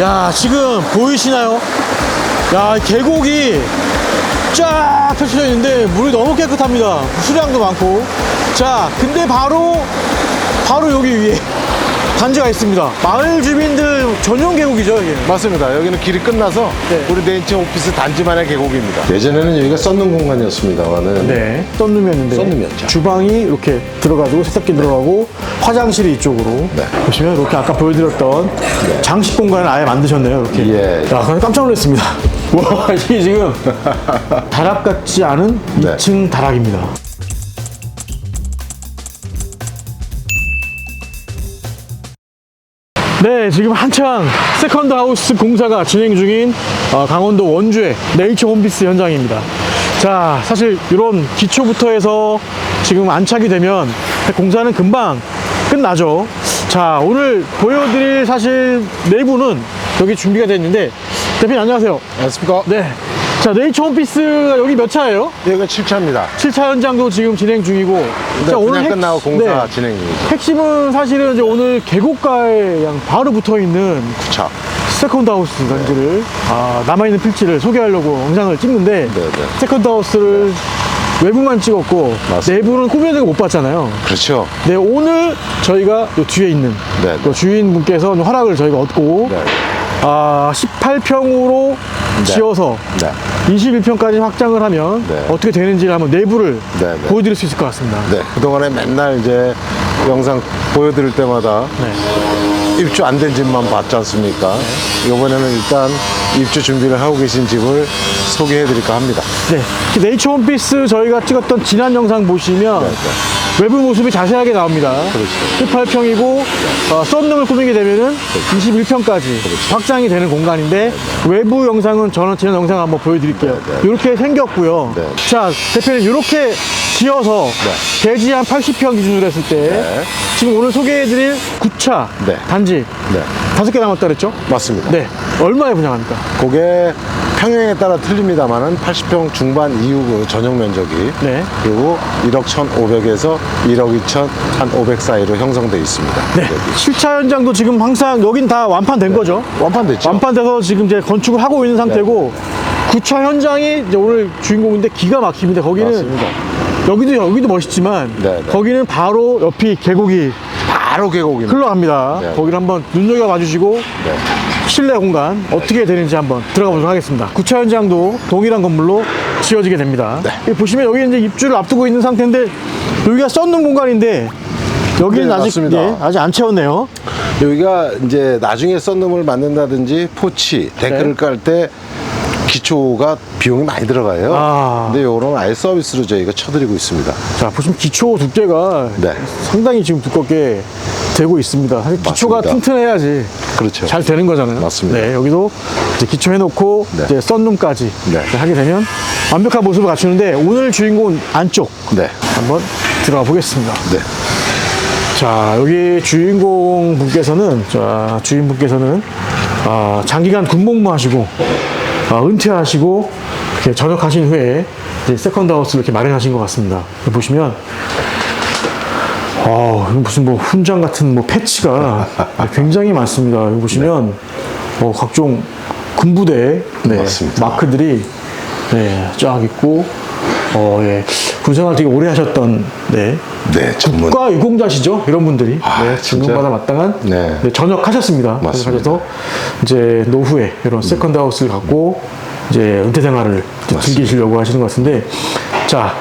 야, 지금 보이시나요? 야, 계곡이 쫙 펼쳐져 있는데 물이 너무 깨끗합니다. 수량도 많고. 자, 근데 바로, 바로 여기 위에 단지가 있습니다. 마을 주민들 전용 계곡이죠, 이게. 맞습니다. 여기는 길이 끝나서 네. 우리 네인처 오피스 단지만의 계곡입니다. 예전에는 여기가 썬룸 공간이었습니다만은 네. 썬룸이었는데. 썬룸이었죠. 주방이 이렇게 들어가지고 세탁기 들어가고 화장실이 이쪽으로. 네. 보시면 이렇게 아까 보여드렸던 장식 공간을 아예 만드셨네요, 이렇게. 예. 야, 그냥 깜짝 놀랐습니다. 와, 이게 지금 다락 같지 않은 네. 2층 다락입니다. 네, 지금 한창 세컨드 하우스 공사가 진행 중인 어, 강원도 원주의 네이처 홈피스 현장입니다. 자, 사실 이런 기초부터 해서 지금 안착이 되면 공사는 금방 끝나죠. 자, 오늘 보여드릴 사실 내부는 여기 준비가 있는데 대표님 안녕하세요. 안녕하십니까? 네. 자, 네이처 홈피스가 여기 몇 차예요? 여기가 7차입니다. 7차 현장도 지금 진행 중이고. 네, 자, 그냥 핵- 끝나고 공사 네. 진행 중이죠. 핵심은 사실은 이제 오늘 계곡가에 그냥 바로 붙어 있는 9차. 세컨드 하우스 단지를 아, 남아있는 필지를 소개하려고 영상을 찍는데 네, 네. 세컨드 하우스를 외부만 찍었고 맞습니다. 내부는 꾸며내고 못 봤잖아요. 그렇죠. 네, 오늘 저희가 요 뒤에 있는 네, 그 주인분께서 허락을 저희가 얻고 네. 아, 18평으로 지어서 네. 21평까지 확장을 하면 네. 어떻게 되는지를 한번 내부를 네, 네. 보여드릴 수 있을 것 같습니다. 네. 그동안에 맨날 이제 영상 보여드릴 때마다 네. 입주 안 된 집만 봤지 않습니까? 이번에는 일단 입주 준비를 하고 계신 집을 소개해 드릴까 합니다. 네. 그 네이처 홈피스 저희가 찍었던 지난 영상 보시면 네, 외부 모습이 자세하게 나옵니다. 그렇죠. 18평이고 어, 썬룸을 꾸미게 되면은 21평까지 그렇죠. 확장이 되는 공간인데 외부 영상은 저는 지난 영상 한번 보여드릴게요. 네, 네. 이렇게 생겼고요. 네. 자 대표님 이렇게 지어서 네. 대지 한 80평 기준으로 했을 때 네. 지금 오늘 소개해드릴 9차 네. 단지 네. 다섯 개 남았다 그랬죠? 맞습니다. 네. 얼마에 분양합니까? 그게 평형에 따라 틀립니다만은 80평 중반 이후 그 전용 면적이 네. 그리고 1억 1,500에서 1억 2천 한 500 사이로 형성되어 있습니다. 네. 여기. 7차 현장도 지금 항상 여긴 다 완판된 거죠? 완판됐죠? 완판돼서 지금 이제 건축을 하고 있는 상태고 네. 9차 현장이 이제 오늘 주인공인데 기가 막힙니다. 거기는 맞습니다. 여기도 여기도 멋있지만 네, 네. 거기는 바로 옆이 계곡이 바로 계곡입니다. 흘러갑니다. 네. 거기를 한번 눈여겨 봐주시고 네. 실내 공간 어떻게 되는지 한번 들어가 보도록 하겠습니다. 9차 현장도 동일한 건물로 지어지게 됩니다. 네. 여기 보시면 여기 이제 입주를 앞두고 있는 상태인데 여기가 썬룸 공간인데 여기는 네, 아직 맞습니다. 예, 아직 안 채웠네요. 여기가 이제 나중에 썬룸을 만든다든지 포치, 데크를 네. 깔때 기초가 비용이 많이 들어가요. 아. 근데 요거는 아예 서비스로 저희가 쳐드리고 있습니다. 자, 보시면 기초 두께가 네. 상당히 지금 두껍게 되고 있습니다. 사실 기초가 맞습니다. 튼튼해야지 그렇죠. 잘 되는 거잖아요. 맞습니다. 네, 여기도 이제 기초 해놓고 네. 이제 썬룸까지 네. 하게 되면 완벽한 모습을 갖추는데 오늘 주인공은 안쪽 네. 한번 들어가 보겠습니다. 네. 자, 여기 주인공 분께서는, 자, 주인분께서는, 아, 장기간 군복무 하시고, 아, 은퇴하시고, 이렇게 전역하신 후에, 이제 세컨드 하우스를 이렇게 마련하신 것 같습니다. 보시면, 어, 무슨 뭐 훈장 같은 뭐 패치가 굉장히 많습니다. 여기 보시면, 어, 각종 군부대, 네. 마크들이, 네, 쫙 있고, 어, 예. 군생활 되게 오래 하셨던, 네, 네, 전문. 국가 유공자시죠? 이런 분들이 아, 네? 증명받아 마땅한 네. 네, 전역하셨습니다. 맞습니다. 그래서 이제 노후에 이런 세컨드 하우스를 갖고 이제 은퇴 생활을 즐기시려고 하시는 것 같은데 자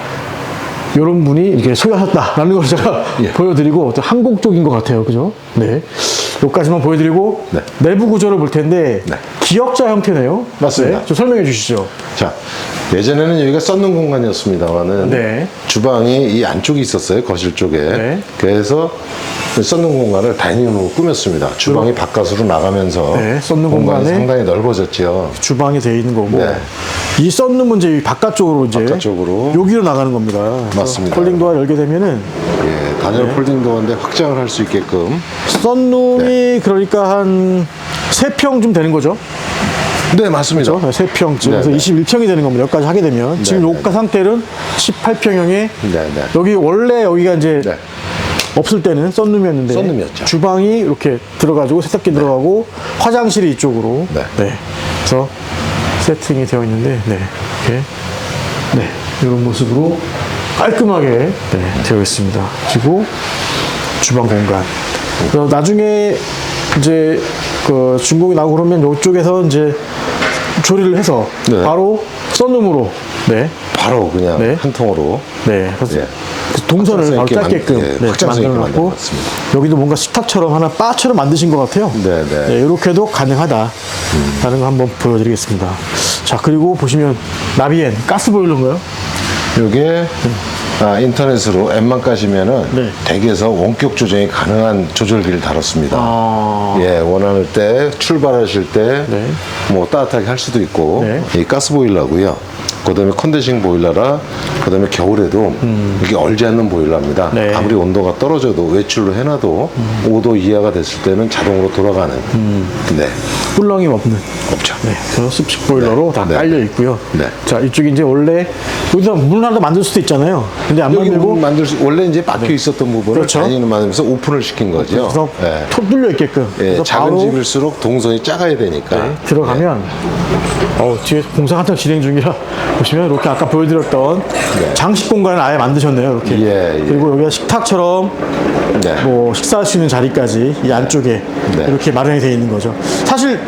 이런 분이 이렇게 소유하셨다라는 걸 제가 예. 보여드리고 또 한국적인 것 같아요, 그죠? 네. 여기까지만 보여드리고 네. 내부 구조를 볼 텐데 네. 기역자 형태네요. 맞습니다. 네, 좀 설명해 주시죠. 자, 예전에는 여기가 썬룸 공간이었습니다만은 네. 주방이 이 안쪽에 있었어요, 거실 쪽에. 네. 그래서 그 썬룸 공간을 다이닝룸으로 꾸몄습니다. 주방이 바깥으로 나가면서 네, 썬룸 공간이 상당히 넓어졌죠. 주방이 되어 있는 거고 네. 이 썬룸은 이제 이 바깥쪽으로 이제 바깥쪽으로. 여기로 나가는 겁니다. 맞습니다. 폴딩 도어 열게 되면은 예, 단열 네. 폴딩 도어인데 확장을 할 수 있게끔. 썬룸이 그러니까 한 3평쯤 되는 거죠. 네, 맞습니다. 그렇죠? 3평쯤. 네, 그래서 네. 21평이 되는 겁니다. 여기까지 하게 되면. 지금 네, 요가 상태는 18평형의 네, 네. 여기 원래 여기가 이제 네. 없을 때는 썬룸이었는데 썬룸이었죠. 주방이 이렇게 들어가지고 세탁기 들어가고 화장실이 이쪽으로 네. 그래서 세팅이 되어 있는데 네 이렇게 네 이런 모습으로 깔끔하게 네, 되어 있습니다. 그리고 주방 공간. 그래서 나중에 이제 그 중국이 나고 그러면 이쪽에서 이제 조리를 해서 네. 바로 썬룸으로 네 바로 그냥 네. 한 통으로 네. 그래서 예. 그 동선을 바로 있게 만- 짧게끔 예, 네, 확장성 있게 만들어놨고 만들어놨습니다. 여기도 뭔가 식탁처럼 하나 바처럼 만드신 것 같아요. 네, 네. 이렇게도 가능하다라는 거 한번 보여드리겠습니다. 자 그리고 보시면 나비엔 가스 보일러인가요? 이게 아, 인터넷으로 앱만 까시면은 네. 댁에서 원격 조정이 가능한 조절기를 다뤘습니다. 아. 예, 원하는 때 출발하실 때뭐 네. 따뜻하게 할 수도 있고 네. 이 가스 보일러고요. 그다음에 컨덴싱 보일러라 그다음에 겨울에도 이게 얼지 않는 보일러입니다. 음. 네. 아무리 온도가 떨어져도 외출로 해놔도 5도 이하가 됐을 때는 자동으로 돌아가는. 네, 꿀렁이 없는 없죠. 네, 그래서 습식 보일러로 네. 다 네. 깔려 있고요. 네. 자 이쪽이 이제 원래 여기다 물 하나 만들 수도 있잖아요. 근데 안 여기 만들고 문 만들 수 원래 이제 막혀 있었던 부분을 그렇죠. 자연인을 만들면서 오픈을 시킨 거죠. 그래서 예. 톡 뚫려 있게끔. 예, 그래서 작은 집일수록 동선이 작아야 되니까 네, 들어가면 어, 뒤에 공사 한창 진행 중이라 보시면 이렇게 아까 보여드렸던 장식 공간을 아예 만드셨네요. 이렇게. 예, 예. 그리고 여기가 식탁처럼 네. 뭐 식사할 수 있는 자리까지 이 안쪽에 네. 이렇게 마련이 되어 있는 거죠. 사실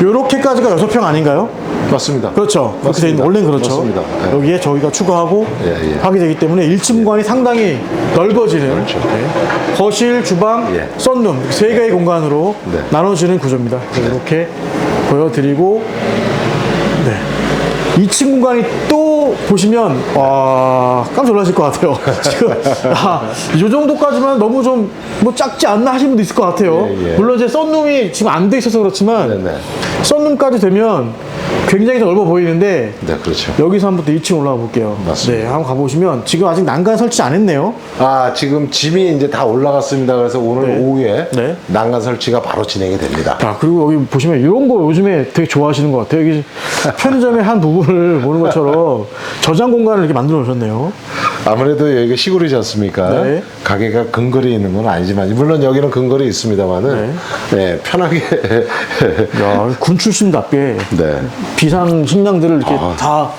이렇게까지가 여섯 평 아닌가요? 맞습니다. 그렇죠. 그렇게 돼 있는. 원래는 그렇죠. 맞습니다. 예. 여기에 저희가 추가하고 예, 예. 하게 되기 때문에 1층 공간이 상당히 넓어지는 그렇죠. 네. 거실, 주방, 예. 썬룸 세 개의 공간으로 네. 나눠지는 구조입니다. 그래서 이렇게 보여드리고 네. 2층 공간이 또 보시면 와 깜짝 놀라실 것 같아요. 지금 아, 이 정도까지만 너무 좀 뭐 작지 않나 하시는 분도 있을 것 같아요. 예, 예. 물론 이제 썬룸이 지금 안 돼 있어서 그렇지만 네 네. 썬룸까지 되면 굉장히 넓어 보이는데 네, 그렇죠. 여기서 한번 또 2층 올라가 볼게요. 맞습니다. 네, 한번 가보시면 지금 아직 난간 설치 안 했네요. 아, 지금 짐이 이제 다 올라갔습니다. 그래서 오늘 네. 오후에 네. 난간 설치가 바로 진행이 됩니다. 자, 그리고 여기 보시면 이런 거 요즘에 되게 좋아하시는 것 같아요. 여기 편의점의 한 부분을 보는 것처럼 저장 공간을 이렇게 만들어 놓으셨네요. 아무래도 여기가 시골이지 않습니까? 네. 가게가 근거리에 있는 건 아니지만 물론 여기는 근거리에 있습니다만은 네, 편하게 야, 군 출신답게 네. 비상 식량들을 이렇게 다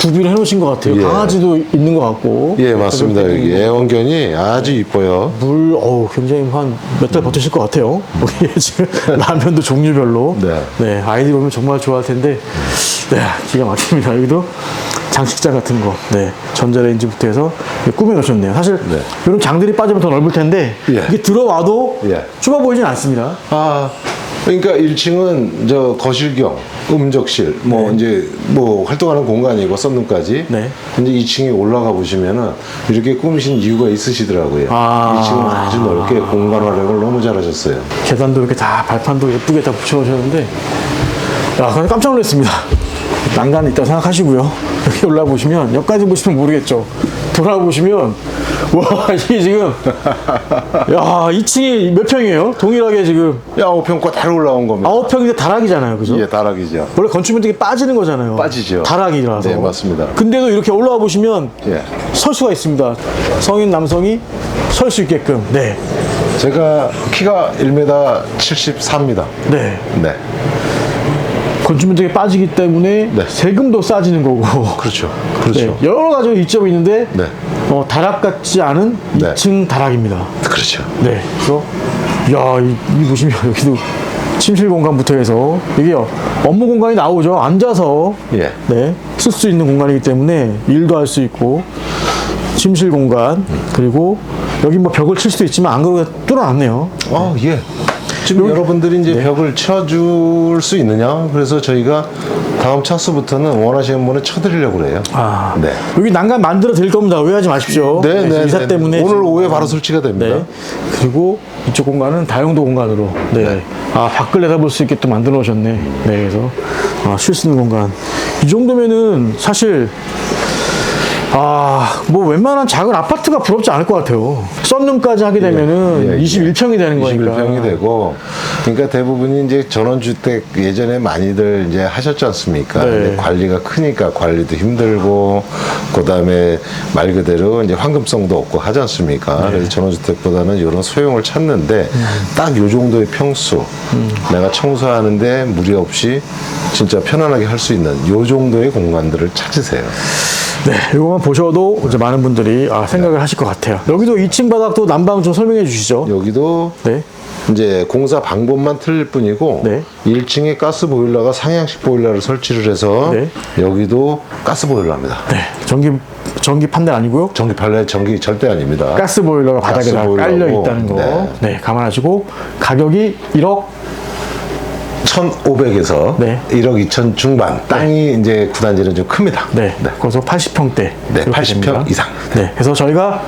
구비를 해 놓으신 것 같아요. 예. 강아지도 있는 것 같고. 예, 맞습니다. 여기 애원견이 아주 이뻐요. 물, 어우, 굉장히 한 몇 달 버티실 것 같아요. 여기 지금 라면도 종류별로. 네. 아이들이 오면 정말 좋아할 텐데, 네, 기가 막힙니다. 여기도 장식장 같은 거, 네, 전자레인지부터 해서 꾸며 놓으셨네요. 사실, 네. 이런 장들이 빠지면 더 넓을 텐데, 예. 이게 들어와도 예. 좁아 보이진 않습니다. 아, 그러니까 1층은 저 거실경, 음적실, 뭐 이제 뭐 활동하는 공간이고 썬룸까지. 네. 이제 2층에 올라가 보시면은 이렇게 꾸미신 이유가 있으시더라고요. 아. 2층은 아주 넓게 공간 활용을 너무 잘하셨어요. 계단도 이렇게 다 발판도 예쁘게 다 붙여놓으셨는데, 야, 그냥 깜짝 놀랐습니다. 난간이 있다고 생각하시고요. 여기 올라보시면, 여기까지 보시면 모르겠죠. 돌아보시면, 와, 이게 지금, 야, 2층이 몇 평이에요? 동일하게 지금, 야, 5평 그대로 올라온 겁니다. 9평인데 다락이잖아요. 그죠? 예, 다락이죠. 원래 건축물들이 빠지는 거잖아요. 빠지죠. 다락이라서. 네, 맞습니다. 근데도 이렇게 올라와 보시면, 예. 설 수가 있습니다. 성인 남성이 설 수 있게끔. 네. 제가 키가 1m 74입니다. 네. 네. 건축물들이 빠지기 때문에 네. 세금도 싸지는 거고. 그렇죠. 네, 그렇죠. 여러 가지 이점이 있는데 네. 어, 다락 같지 않은 네. 2층 다락입니다. 그렇죠. 네, 그래서 야, 이, 이 보시면 여기도 침실 공간부터 해서 이게 업무 공간이 나오죠. 앉아서 예. 네, 쓸 수 있는 공간이기 때문에 일도 할 수 있고 침실 공간 그리고 여기 뭐 벽을 칠 수도 있지만 안 그러고 뚫어놨네요. 어, 예. 지금 여러분들이 이제 벽을 쳐줄 수 있느냐? 그래서 저희가 다음 차수부터는 원하시는 분은 쳐드리려고 그래요. 아, 네. 여기 난간 만들어 드릴 겁니다. 오해하지 마십시오. 네, 네. 이사 네. 때문에 오늘 오후에 바로 설치가 됩니다. 네. 그리고 이쪽 공간은 다용도 공간으로. 네. 아, 밖을 내다볼 수 있게 또 만들어 놓으셨네. 네. 그래서 아, 쉴 수 있는 공간. 이 정도면은 사실 아, 뭐 웬만한 작은 아파트가 부럽지 않을 것 같아요. 썬룸까지 하게 되면은 예, 예. 21평이 되는 거니까. 21평이 되고 그러니까 대부분이 이제 전원주택 예전에 많이들 이제 하셨지 않습니까? 네. 근데 관리가 크니까 관리도 힘들고 그다음에 말 그대로 이제 황금성도 없고 하지 않습니까? 네. 그래서 전원주택보다는 이런 소형을 찾는데 음. 딱요 정도의 평수 내가 청소하는데 무리 없이 진짜 편안하게 할 수 있는 요 정도의 공간들을 찾으세요. 네, 이거만 보셔도 이제 많은 분들이 아, 생각을 하실 것 같아요. 여기도 2층 바닥도 난방 좀 설명해 주시죠. 여기도 네. 이제 공사 방법만 틀릴 뿐이고 네. 1층에 가스 보일러가 상향식 보일러를 설치를 해서 네. 여기도 가스 보일러입니다. 네. 전기 전기 판넬 아니고요. 전기 팔레 전기 절대 아닙니다. 가스 보일러가 바닥에 다 가스 깔려 보일러고, 있다는 거. 네. 네. 감안하시고 가격이 1억 1,500에서 네. 1억 2천 중반. 땅이 이제 구단지는 좀 큽니다. 네. 그래서 80평대. 네, 80평 이상. 네. 그래서 저희가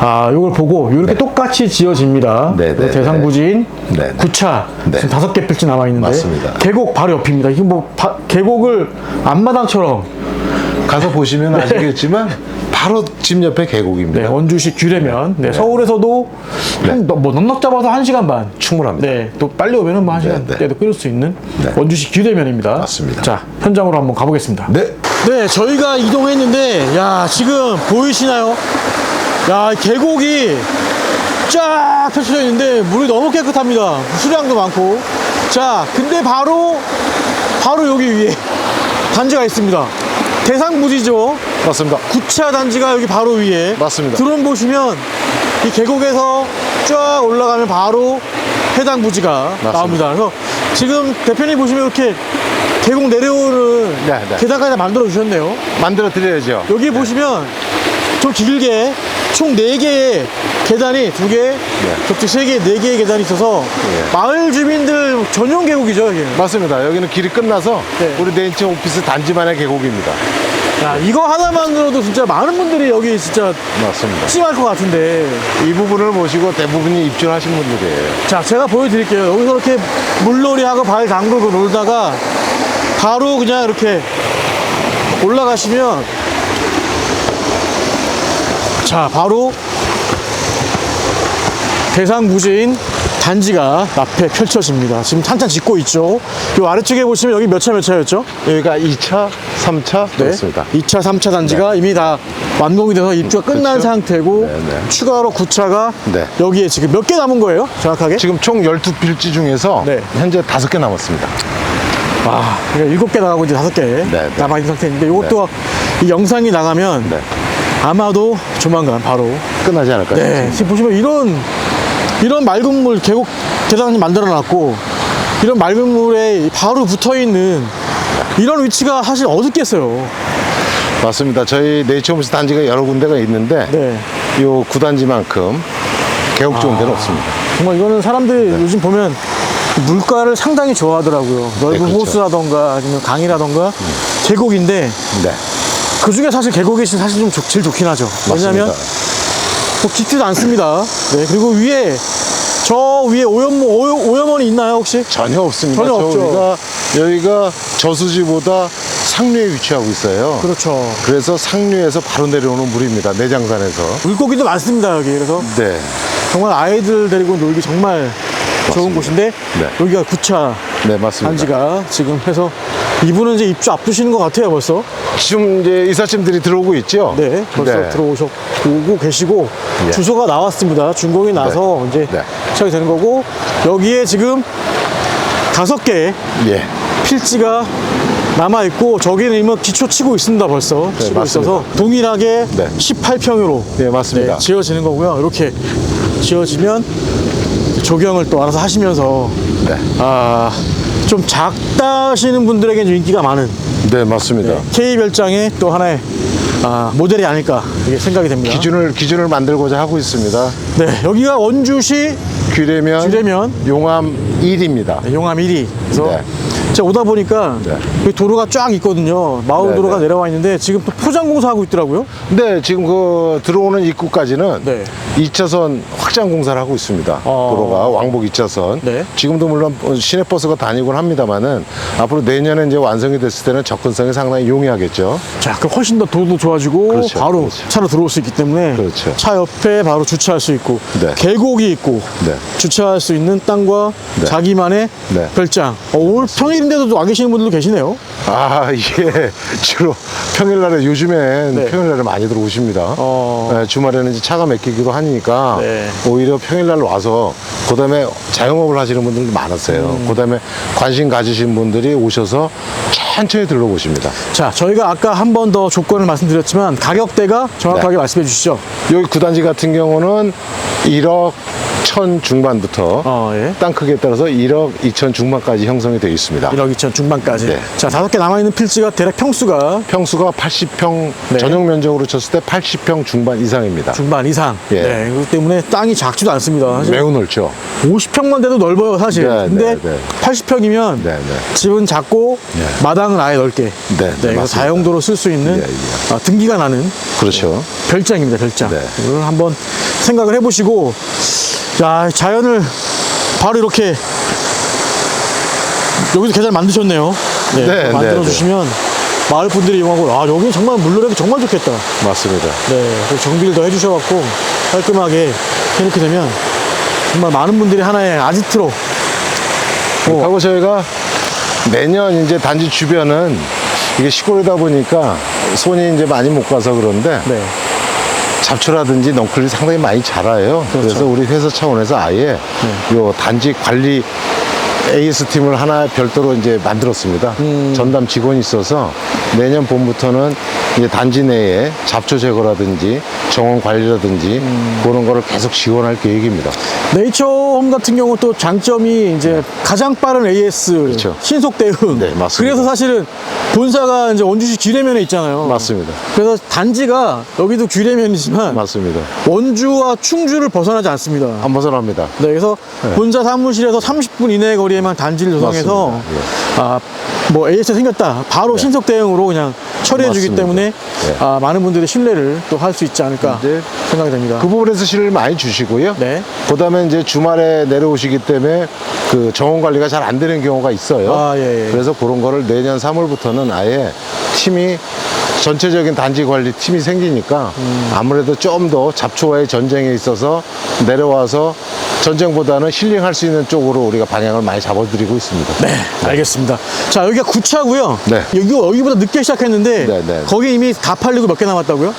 아, 이걸 보고 이렇게 똑같이 지어집니다. 네, 네, 대상부지인 네, 네. 구차 네. 지금 다섯 개 필지 남아 있는데 맞습니다. 계곡 바로 옆입니다. 이게 뭐 바- 계곡을 앞마당처럼 가서 보시면 아시겠지만 바로 집 옆에 계곡입니다. 네, 원주시 규례면 네, 서울에서도 한, 뭐 넉넉 잡아서 1시간 반 충분합니다. 네, 또 빨리 오면은 뭐 1시간 네, 네. 때도 끊을 수 있는 네. 원주시 규례면입니다. 맞습니다. 자, 현장으로 한번 가보겠습니다. 네. 네, 저희가 이동했는데, 야, 지금 보이시나요? 야, 계곡이 쫙 펼쳐져 있는데, 물이 너무 깨끗합니다. 수량도 많고. 자, 근데 바로, 바로 여기 위에 단지가 있습니다. 대상 부지죠. 맞습니다. 구차 단지가 여기 바로 위에. 맞습니다. 드론 보시면 이 계곡에서 쫙 올라가면 바로 해당 부지가 나옵니다. 그래서 지금 대표님 보시면 이렇게 계곡 내려오는 네, 네. 계단까지 만들어 주셨네요. 만들어 드려야죠. 여기 보시면 좀 길게 총 4개의 계단이 2개, 격투 3개, 4개의 계단이 있어서 예. 마을 주민들 전용 계곡이죠, 여기. 맞습니다. 여기는 길이 끝나서 네. 우리 네이처 오피스 단지만의 계곡입니다. 야, 이거 하나만으로도 진짜 많은 분들이 여기 진짜 맞습니다. 찜할 것 같은데. 이 부분을 보시고 대부분이 입주하신 분들이에요. 자, 제가 보여드릴게요. 여기서 이렇게 물놀이하고 발 담그고 놀다가 바로 그냥 이렇게 올라가시면 자, 바로 대상부지인 단지가 앞에 펼쳐집니다. 지금 한참 짓고 있죠. 이 아래쪽에 보시면 여기 몇 차 몇 차였죠? 여기가 2차, 3차 그렇습니다. 2차, 3차 단지가 이미 다 완공이 돼서 입주가 끝난 그렇죠. 상태고 네, 네. 추가로 9차가 네. 여기에 지금 몇 개 남은 거예요? 정확하게? 지금 총 12필지 중에서 네. 현재 5개 남았습니다. 아, 그러니까 일곱 개 나가고 이제 다섯 개 네. 남아 있는 상태인데 이것도 이 영상이 나가면 네. 아마도 조만간 바로 끝나지 않을까 요? 네, 지금 보시면 이런 이런 맑은 물 계곡 대단히 만들어 놨고 이런 맑은 물에 바로 붙어 있는 이런 위치가 사실 어둡겠어요. 맞습니다. 저희 네이처 오피스 단지가 여러 군데가 있는데 네. 요 구단지만큼 계곡 좋은 데는 없습니다. 정말 이거는 사람들이 요즘 보면 물가를 상당히 좋아하더라고요. 넓은 네, 그렇죠. 호수라던가 아니면 강이라던가 계곡인데 네. 그 중에 사실 계곡이 사실 좀 좋- 제일 좋긴 하죠. 왜냐하면 맞습니다. 뭐 깊지도 않습니다. 네, 그리고 위에 저 위에 오염 오염, 오염원이 있나요 혹시? 전혀 없습니다. 전혀 없죠. 저희가 여기가 저수지보다 상류에 위치하고 있어요. 그렇죠. 그래서 상류에서 바로 내려오는 물입니다. 내장산에서. 물고기도 많습니다 여기. 그래서 네. 정말 아이들 데리고 놀기 정말 좋은 곳인데 네. 여기가 구차 네, 맞습니다. 단지가 지금 해서 이분은 이제 입주 앞두시는 것 같아요 벌써. 지금 이제 이삿짐들이 들어오고 있죠? 네, 벌써 네. 들어오셨 오고 계시고 예. 주소가 나왔습니다. 준공이 나서 이제 네. 시작이 되는 거고 여기에 지금 다섯 개 예. 필지가 남아 있고 저기는 이미 기초 치고 있습니다 벌써 치고 맞습니다. 있어서 동일하게 네. 18평으로 네, 맞습니다. 지어지는 거고요. 이렇게 지어지면 조경을 또 알아서 하시면서 네. 아, 좀 작다 하시는 분들에게 좀 인기가 많은 네, 맞습니다. K 별장의 또 하나의 아, 모델이 아닐까 이게 생각이 됩니다. 기준을 기준을 만들고자 하고 있습니다. 네, 여기가 원주시 규례면 규례면 용암 1입니다. 용암 1위. 그래서 네. 제가 오다 보니까 네. 여기 도로가 쫙 있거든요. 마을 네, 도로가 네. 내려와 있는데 지금 또 포장 공사하고 있더라고요. 근데 지금 그 들어오는 입구까지는 네. 2차선 확장 공사를 하고 있습니다. 어. 도로가 왕복 2차선. 네. 지금도 물론 시내 버스가 다니곤 합니다만은 앞으로 내년에 이제 완성이 됐을 때는 접근성이 상당히 용이하겠죠. 자, 그럼 훨씬 더 도도 좋아지고 그렇죠, 바로 그렇죠. 차로 들어올 수 있기 때문에 그렇죠. 차 옆에 바로 주차할 수 있고 네. 계곡이 있고 네. 주차할 수 있는 땅과 네. 자기만의 네. 별장. 어, 오늘 평일 인데도 와 계시는 분들도 계시네요. 아, 이게 주로 평일날에 요즘엔 네. 평일날에 많이 들어오십니다. 어. 네, 주말에는 이제 차가 막히기도 하니까 네. 오히려 평일날 와서 그다음에 자영업을 하시는 분들도 많았어요. 음. 그다음에 관심 가지신 분들이 오셔서 천천히 들러보십니다. 자, 저희가 아까 한 번 더 조건을 말씀드렸지만 가격대가 정확하게 네. 말씀해 주시죠. 여기 구단지 같은 경우는 1억 천 중반부터 어, 예. 땅 크기에 따라서 1억 2천 중반까지 형성이 되어 있습니다. 1억 2천 중반까지. 네. 자, 다섯 개 남아있는 필지가 대략 평수가 평수가 80평 네. 전용 면적으로 쳤을 때 80평 중반 이상입니다. 중반 이상. 예. 네. 그렇기 때문에 땅이 작지도 않습니다. 사실 매우 넓죠. 50평만 돼도 넓어요, 사실. 네, 근데 네, 네. 80평이면 네, 네. 집은 작고 네. 마당은 아예 넓게. 네, 네, 그래서 맞습니다. 다용도로 쓸 수 있는 예, 예. 아, 등기가 나는 그렇죠. 별장입니다, 별장. 네. 이걸 한번 생각을 해보시고, 야, 자연을 바로 이렇게 여기서 계단 만드셨네요. 네, 네, 네, 만들어 주시면 마을 분들이 이용하고, 아, 여기는 정말 물놀이하기 정말 좋겠다. 맞습니다. 네, 정비를 더 해주셔갖고 깔끔하게 해놓게 되면 정말 많은 분들이 하나의 아지트로 어, 하고 저희가 매년 이제 단지 주변은 이게 시골이다 보니까 손이 이제 많이 못 가서 그런데 네, 잡초라든지 넝쿨이 상당히 많이 자라요. 그렇죠. 네. 그래서 우리 회사 차원에서 아예 요 단지 관리 AS 팀을 하나 별도로 이제 만들었습니다. 음. 전담 직원이 있어서 내년 봄부터는 이제 단지 내에 잡초 제거라든지 정원 관리라든지 음. 그런 거를 계속 지원할 계획입니다. 네이처홈 같은 경우 또 장점이 이제 가장 빠른 AS 그렇죠. 신속 대응. 네, 맞습니다. 그래서 사실은 본사가 이제 원주시 귀례면에 있잖아요. 맞습니다. 그래서 단지가 여기도 귀례면이지만 맞습니다. 원주와 충주를 벗어나지 않습니다. 안 벗어납니다. 네, 그래서 본사 사무실에서 30분 이내 거리에만 단지를 조성해서 맞습니다. 예. 아, 뭐 AS 생겼다. 바로 신속 대응으로 그냥 처리해 주기 맞습니다. 때문에 예. 아, 많은 분들이 신뢰를 또 할 수 있지 않을까 네. 생각이 됩니다. 그 부분에서 실을 많이 주시고요. 네. 그다음에 이제 주말에 내려오시기 때문에 그 정원 관리가 잘 안 되는 경우가 있어요. 아, 예, 예. 그래서 그런 거를 내년 3월부터는 아예 팀이 전체적인 단지 관리 팀이 생기니까 음. 아무래도 좀 더 잡초와의 전쟁에 있어서 내려와서 전쟁보다는 힐링할 수 있는 쪽으로 우리가 방향을 많이 잡아드리고 있습니다. 네, 알겠습니다. 자, 여기가 9차고요. 네. 여기 여기보다 늦게 시작했는데 네, 네. 거기 이미 다 팔리고 몇 개 남았다고요?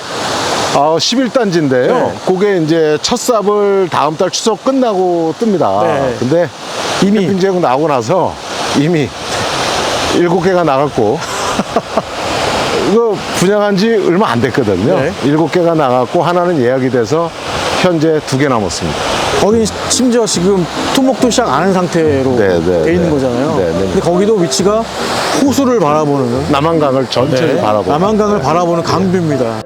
아, 11단지인데요. 네. 그게 이제 첫 삽을 다음 달 추석 끝나고 뜹니다. 네. 근데 이미? 이미 캠핑 제국 나오고 나서 이미 일곱 개가 나갔고 이거 분양한 지 얼마 안 됐거든요. 네. 일곱 개가 나갔고 하나는 예약이 돼서 현재 두 개 남았습니다. 거기 심지어 지금 토목도 시작 안 한 상태로 네, 네, 돼 있는 네. 거잖아요. 네, 네. 근데 거기도 위치가 호수를 바라보는 남한강을 전체를 네, 바라보고 남한강을 바라보는 강뷰입니다.